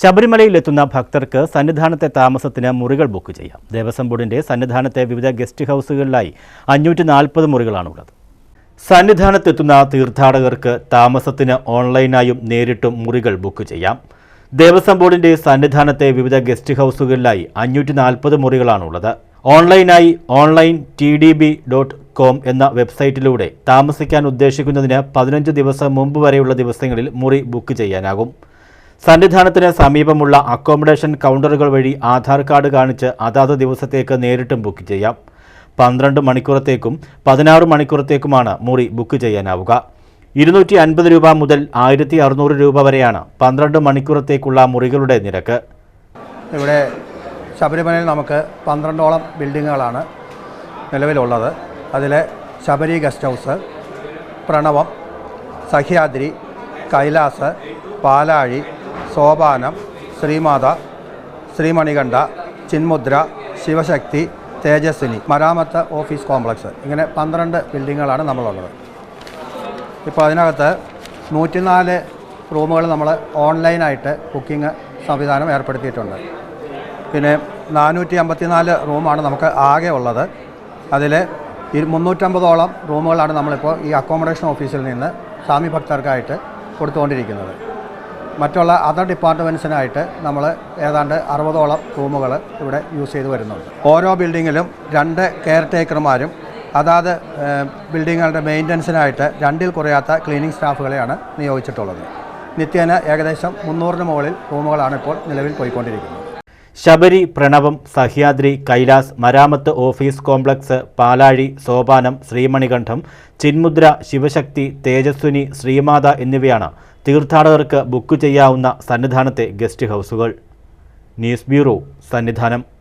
ശബരിമലയിലെത്തുന്ന ഭക്തർക്ക് സന്നിധാനത്തെ താമസത്തിന് മുറികൾ ബുക്ക് ചെയ്യാം. ദേവസ്വം ബോർഡിന്റെ സന്നിധാനത്തെ വിവിധ ഗസ്റ്റ് ഹൗസുകളിലായി അഞ്ഞൂറ്റി നാൽപ്പത് മുറികളാണുള്ളത്. സന്നിധാനത്തെത്തുന്ന തീർത്ഥാടകർക്ക് താമസത്തിന് ഓൺലൈനായും നേരിട്ടും മുറികൾ ബുക്ക് ചെയ്യാം. ദേവസ്വം ബോർഡിന്റെ സന്നിധാനത്തെ വിവിധ ഗസ്റ്റ് ഹൗസുകളിലായി അഞ്ഞൂറ്റി നാൽപ്പത് മുറികളാണുള്ളത്. ഓൺലൈനായി online T D B dot com എന്ന വെബ്സൈറ്റിലൂടെ താമസിക്കാൻ ഉദ്ദേശിക്കുന്നതിന് പതിനഞ്ച് ദിവസം മുമ്പ് വരെയുള്ള ദിവസങ്ങളിൽ മുറി ബുക്ക് ചെയ്യാനാകും. സന്നിധാനത്തിന് സമീപമുള്ള അക്കോമഡേഷൻ കൗണ്ടറുകൾ വഴി ആധാർ കാർഡ് കാണിച്ച് അതാത് ദിവസത്തേക്ക് നേരിട്ടും ബുക്ക് ചെയ്യാം. പന്ത്രണ്ട് മണിക്കൂറത്തേക്കും പതിനാറ് മണിക്കൂറത്തേക്കുമാണ് മുറി ബുക്ക് ചെയ്യാനാവുക. ഇരുന്നൂറ്റി അൻപത് രൂപ മുതൽ ആയിരത്തി അറുന്നൂറ് രൂപ വരെയാണ് പന്ത്രണ്ട് മണിക്കൂറത്തേക്കുള്ള മുറികളുടെ നിരക്ക്. ഇവിടെ ശബരിമലയിൽ നമുക്ക് പന്ത്രണ്ടോളം ബിൽഡിങ്ങുകളാണ് നിലവിലുള്ളത്. അതിൽ ശബരി ഗസ്റ്റ് ഹൗസ് പ്രണവം സഹ്യാദ്രി കൈലാസ് പാലാഴി സോപാനം ശ്രീമാത ശ്രീമണികണ്ഠ ചിന്മുദ്ര ശിവശക്തി തേജസ്വിനി മരാമത്ത് ഓഫീസ് കോംപ്ലക്സ്. ഇങ്ങനെ പന്ത്രണ്ട് ബിൽഡിങ്ങുകളാണ് നമ്മളുള്ളത്. ഇപ്പോൾ അതിനകത്ത് നൂറ്റിനാല് റൂമുകൾ നമ്മൾ ഓൺലൈനായിട്ട് ബുക്കിംഗ് സംവിധാനം ഏർപ്പെടുത്തിയിട്ടുണ്ട്. പിന്നെ നാനൂറ്റി അമ്പത്തിനാല് റൂമാണ് നമുക്ക് ആകെ ഉള്ളത്. അതിൽ മുന്നൂറ്റമ്പതോളം റൂമുകളാണ് നമ്മളിപ്പോൾ ഈ അക്കോമഡേഷൻ ഓഫീസിൽ നിന്ന് സ്വാമി ഭക്തർക്കായിട്ട് കൊടുത്തുകൊണ്ടിരിക്കുന്നത്. മറ്റുള്ള അതർ ഡിപ്പാർട്ട്മെന്റ്സിനായിട്ട് നമ്മൾ ഏതാണ്ട് അറുപതോളം റൂമുകൾ ഇവിടെ യൂസ് ചെയ്ത് വരുന്നുണ്ട്. ഓരോ ബിൽഡിങ്ങിലും രണ്ട് കെയർ ടേക്കർമാരും അതാത് ബിൽഡിങ്ങുകളുടെ മെയിന്റനൻസിനായിട്ട് രണ്ടിൽ കുറയാത്ത ക്ലീനിങ് സ്റ്റാഫുകളെയാണ് നിയോഗിച്ചിട്ടുള്ളത്. നിത്യേന ഏകദേശം മുന്നൂറിന് മുകളിൽ റൂമുകളാണ് ഇപ്പോൾ നിലവിൽ പോയിക്കൊണ്ടിരിക്കുന്നത്. ശബരി പ്രണവം സഹ്യാദ്രി കൈലാസ് മരാമത്ത് ഓഫീസ് കോംപ്ലക്സ് പാലാഴി സോപാനം ശ്രീമണികണ്ഠം ചിന്മുദ്ര ശിവശക്തി തേജസ്വിനി ശ്രീമാത എന്നിവയാണ് തീർത്ഥാടകർക്ക് ബുക്ക് ചെയ്യാവുന്ന സന്നിധാനത്തെ ഗസ്റ്റ് ഹൗസുകൾ. News bureau Sannidhanam.